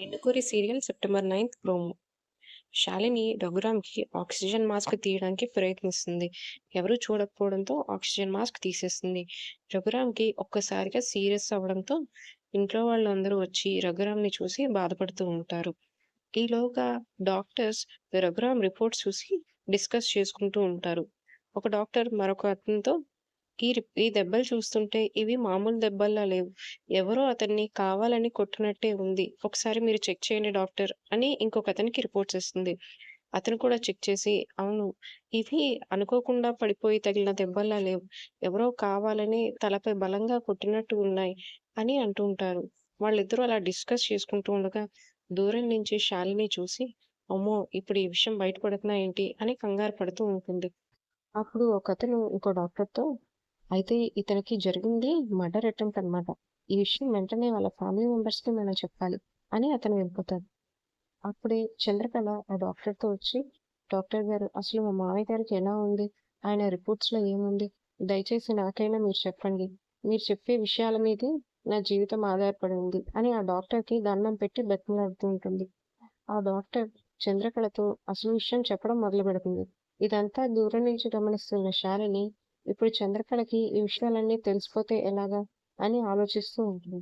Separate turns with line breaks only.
ఎండుకూరి serial September ninth promo Shalini రఘురామ్‌కి oxygen mask తీయడానికి ప్రయత్నిస్తుంది. ఎవరూ చూడకపోవడంతో ఆక్సిజన్ మాస్క్ తీసేస్తుంది. రఘురామ్‌కి ఒక్కసారిగా సీరియస్ అవ్వడంతో ఇంట్లో వాళ్ళందరూ వచ్చి రఘురామ్‌ని చూసి బాధపడుతూ ఉంటారు. ఈలోగా డాక్టర్స్ రఘురామ్ రిపోర్ట్స్ చూసి డిస్కస్ చేసుకుంటూ ఉంటారు. ఒక డాక్టర్ మరొక అతనితో ఈ ఈ దెబ్బలు చూస్తుంటే ఇవి మామూలు దెబ్బల్లా లేవు. ఎవరో అతన్ని కావాలని కొట్టినట్టే ఉంది. ఒకసారి మీరు చెక్ చేయండి డాక్టర్ అని ఇంకొకతనికి రిపోర్ట్ చేస్తుంది అతను కూడా చెక్ చేసి అవును ఇవి అనుకోకుండా పడిపోయి తగిలిన దెబ్బల్లా లేవు. ఎవరో కావాలని తలపై బలంగా కొట్టినట్టు ఉన్నాయి అని అంటూ ఉంటారు. వాళ్ళిద్దరూ అలా డిస్కస్ చేసుకుంటూ ఉండగా దూరం నుంచి శాలిని చూసి అమ్మో! ఇప్పుడు ఈ విషయం బయటపడుతున్నా ఏంటి అని కంగారు పడుతూ ఉంటుంది. అప్పుడు ఒకతను ఇంకో డాక్టర్‌తో అయితే ఇతనికి జరిగింది మర్డర్ అటెంప్ట్ అనమాట ఈ విషయం వెంటనే వాళ్ళ ఫ్యామిలీ మెంబర్స్‌కి మనం చెప్పాలి అని అతను వెళ్ళిపోతాడు. అప్పుడే చంద్రకళ ఆ డాక్టర్‌తో వచ్చి డాక్టర్ గారు అసలు మా మామయ్య గారికి ఎలా ఉంది? ఆయన రిపోర్ట్స్‌లో ఏముంది? దయచేసి నాకైనా మీరు చెప్పండి. మీరు చెప్పే విషయాల మీదే నా జీవితం ఆధారపడి ఉంది అని ఆ డాక్టర్‌కి దండం పెట్టి బతిమలాడుతూ ఉంటుంది. ఆ డాక్టర్ చంద్రకళతో అసలు విషయం చెప్పడం మొదలుపెడుతుంది. ఇదంతా దూరం నుంచి గమనిస్తున్న శాలిని ఇప్పుడు చంద్రకళకి ఈ విషయాలన్నీ తెలిసిపోతే ఎలాగా అని ఆలోచిస్తూ ఉంటుంది.